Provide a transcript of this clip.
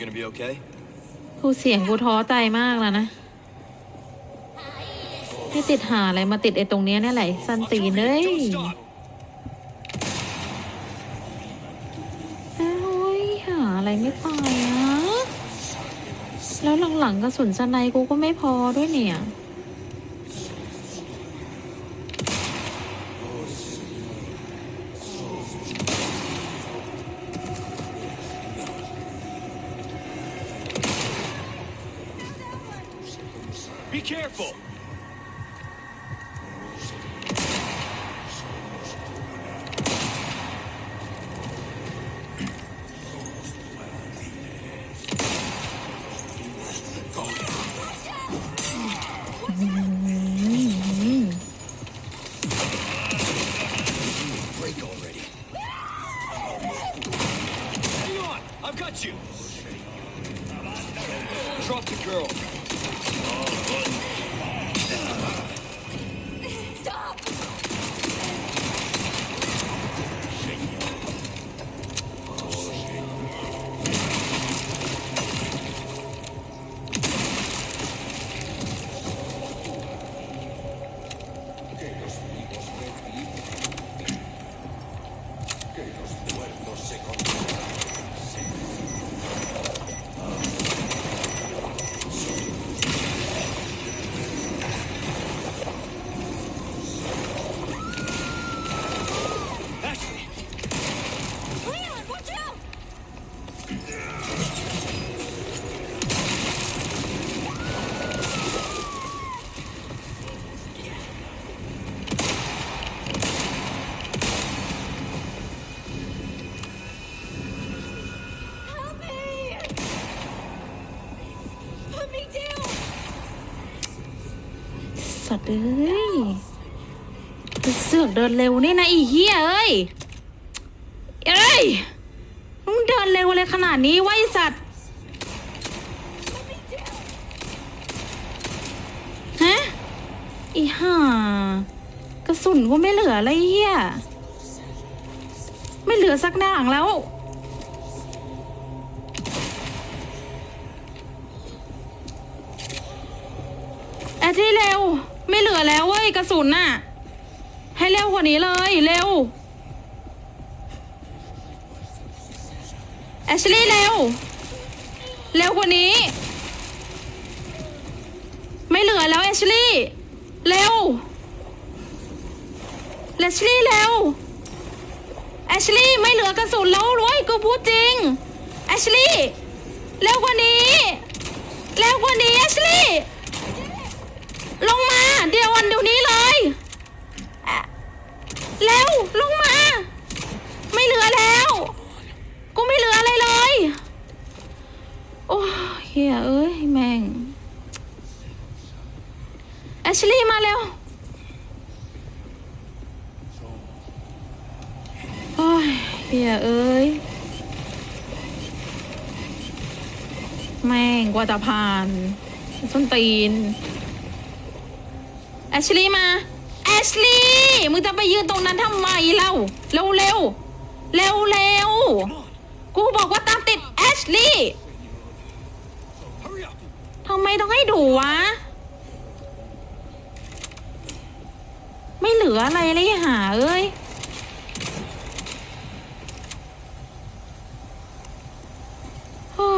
gonna be okay? กูเสียงกูท้อใจมากแล้วนะให้ติดหาอะไรมาติดไอ้ตรงเนี้ยนี่แหละไอ้สันตีนเลย Don't stop! เอ้ยหาอะไรไม่ตายนะแล้วหลังๆกระสุนสไนกูก็ไม่พอด้วยเนี่ย Be careful! Break already. Hang! I've got you! Drop the girl. สัตว์เอ้ยเสือกเดินเร็วนี่นะอีเหี้ยเอ้ย เอ้ย มึงเดินเร็วเลยขนาดนี้ไวะไอ้สัตว์ ฮะ อีห่ากระสุนกูไม่เหลืออะไรเหี้ย ไม่เหลือสักหน่างแล้วแอดที่เร็ว ไม่เหลือแล้วเว้ยกระสุนน่ะ ให้เร็วกว่านี้เลยเร็วแอชลี่เร็ว เร็วกว่านี้ ไม่เหลือแล้วแอชลี่เร็วแอชลี่เร็วแอชลี่ไม่เหลือกระสุนแล้วเว้ยกูพูดจริงแอชลี่เร็วกว่านี้ เร็วกว่านี้แอชลี่ ลงมา เดี๋ยววันเดี๋ยวนี้เลยเร็วลงมา ไม่เหลือแล้ว กูไม่เหลืออะไรเลย โอ้เฮียเอ้ยแม่งแอชลี่มาเร็วโอ้ยเฮียเอ้ยแม่งกว่าจะผ่านส้นตีน แอชลีย์มาแอชลีย์มึงจะไปยืนตรงนั้นทำไมเล่าเร็วเร็วเร็วเร็วกูบอกว่าตามติดแอชลีย์ทำไมต้องให้ดูวะ ไม่เหลืออะไรเลยหาเอ้ย